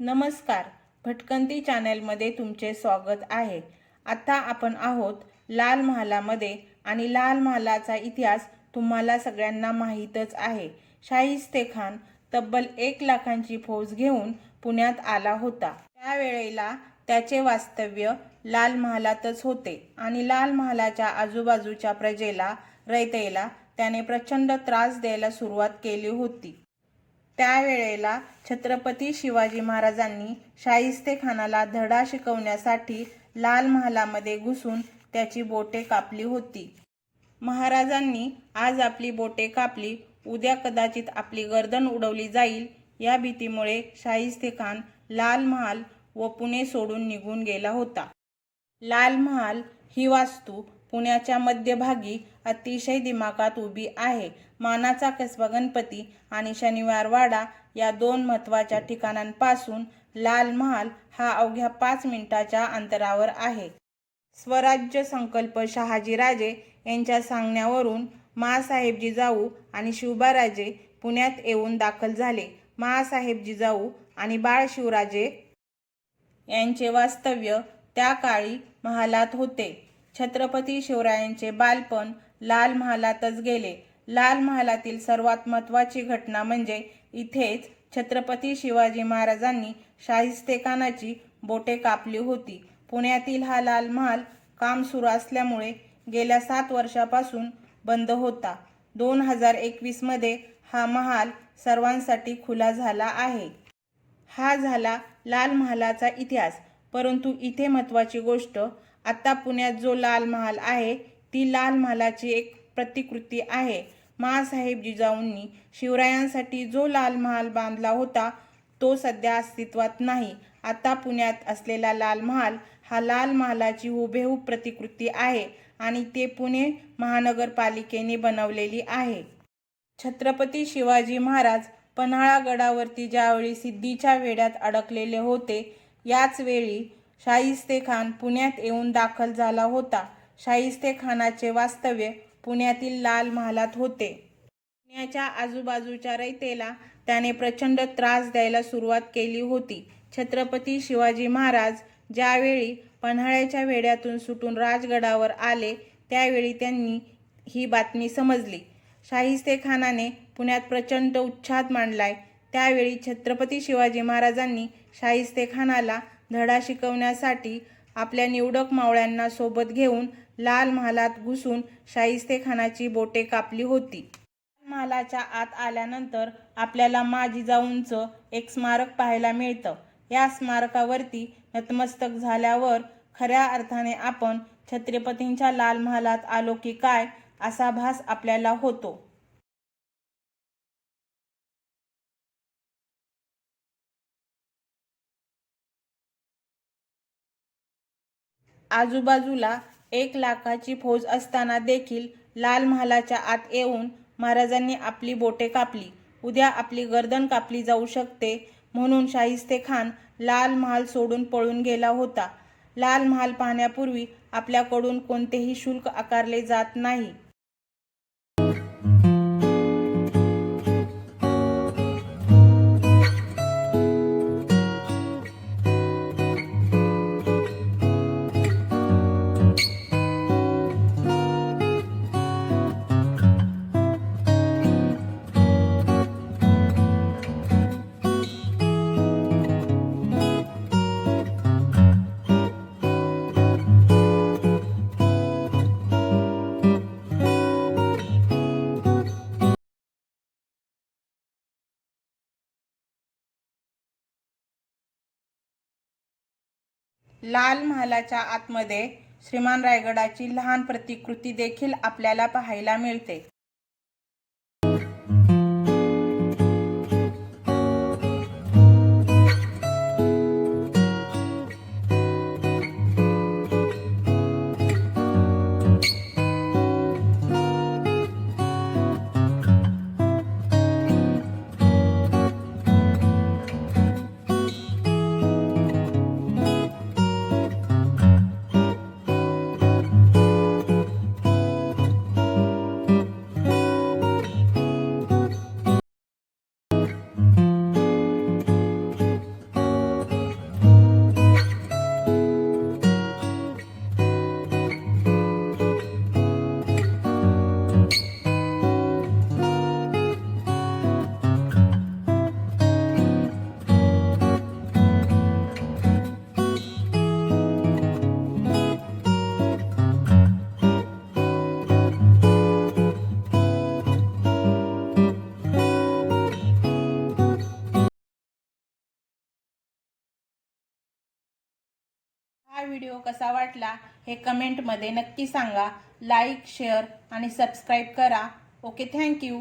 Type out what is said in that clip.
नमस्कार. भटकंती चॅनलमध्ये तुमचे स्वागत आहे. आता आपण आहोत लाल महालामध्ये आणि लाल महालाचा इतिहास तुम्हाला सगळ्यांना माहीतच आहे. शाहिस्ते खान तब्बल एक लाखांची फौज घेऊन पुण्यात आला होता. त्यावेळेला त्याचे वास्तव्य लाल महालातच होते आणि लाल महालाच्या आजूबाजूच्या प्रजेला रयतेला त्याने प्रचंड त्रास द्यायला सुरुवात केली होती. त्यावेळेला छत्रपती शिवाजी महाराजांनी शाहिस्तेखानाला धडा शिकवण्यासाठी लाल महालामध्ये घुसून त्याची बोटे कापली होती. महाराजांनी आज आपली बोटे कापली उद्या कदाचित आपली गर्दन उडवली जाईल या भीतीमुळे शाहिस्तेखान लाल महाल व पुणे सोडून निघून गेला होता. लाल महाल ही वास्तू पुण्याच्या मध्यभागी अतिशय दिमागात उभी आहे. मानाचा कसबा गणपती आणि शनिवारवाडा या दोन महत्त्वाच्या ठिकाणांपासून लाल महाल हा अवघ्या पाच मिनिटाच्या अंतरावर आहे. स्वराज्य संकल्प शहाजीराजे यांच्या सांगण्यावरून माँसाहेब जिजाऊ आणि शिवबाराजे पुण्यात येऊन दाखल झाले. माँसाहेब जिजाऊ आणि बाळ शिवराजे यांचे वास्तव्य त्या काळी महालात होते. छत्रपती शिवरायांचे बालपण लाल महालातच गेले. लाल महालातील सर्वात महत्त्वाची घटना म्हणजे इथेच छत्रपती शिवाजी महाराजांनी शाहिस्तेखानाची बोटे कापली होती. पुण्यातील हा लाल महाल काम सुरू असल्यामुळे गेल्या सात वर्षापासून बंद होता. दोन हजार एकवीसमध्ये हा महाल सर्वांसाठी खुला झाला आहे. हा झाला लाल महालाचा इतिहास. परंतु इथे महत्त्वाची गोष्ट आता पुण्यात जो लाल महाल आहे ती लाल महालाची एक प्रतिकृती आहे. माँसाहेब जिजाऊंनी शिवरायांसाठी जो लाल महाल बांधला होता तो सध्या अस्तित्वात नाही. आता पुण्यात असलेला लाल महाल हा लाल महालाची हुबेहूब प्रतिकृती आहे आणि ते पुणे महानगरपालिकेने बनवलेली आहे. छत्रपती शिवाजी महाराज पन्हाळा गडावरती ज्यावेळी सिद्धीच्या वेड्यात अडकलेले होते याच वेळी शाहिस्ते खान पुण्यात येऊन दाखल झाला होता. शाहिस्ते खानाचे वास्तव्य पुण्यातील लाल महालात होते. पुण्याच्या आजूबाजूच्या रयतेला त्याने प्रचंड त्रास द्यायला सुरुवात केली होती. छत्रपती शिवाजी महाराज ज्यावेळी पन्हाळ्याच्या वेड्यातून सुटून राजगडावर आले त्यावेळी त्यांनी ही बातमी समजली. शाहिस्ते खानाने पुण्यात प्रचंड उच्छाद मांडलाय. त्यावेळी छत्रपती शिवाजी महाराजांनी शाहिस्ते खानाला धडा शिकवण्यासाठी आपल्या निवडक मावळ्यांना सोबत घेऊन लाल महालात घुसून शाहिस्ते खानाची बोटे कापली होती. महालाच्या आत आल्यानंतर आपल्याला मा जिजाऊंचं एक स्मारक पाहायला मिळतं. या स्मारकावरती नतमस्तक झाल्यावर खऱ्या अर्थाने आपण छत्रपतींच्या लाल महालात आलो की काय असा भास आपल्याला होतो. आजूबाजूला एक लाखाची फौज असताना देखील लाल महालाच्या आत येऊन महाराजांनी आपली बोटे कापली. उद्या आपली गर्दन कापली जाऊ शकते म्हणून शाहिस्ते खान लाल महाल सोडून पळून गेला होता. लाल महाल पाहण्यापूर्वी आपल्याकडून कोणतेही शुल्क आकारले जात नाही. लाल महालाच्या आतमध्ये श्रीमान रायगडाची लहान प्रतिकृती देखील आपल्याला पाहायला मिळते. हा व्हिडिओ कसा वाटला हे कमेंटमध्ये नक्की सांगा. लाईक शेअर आणि सबस्क्राईब करा. Okay thank you.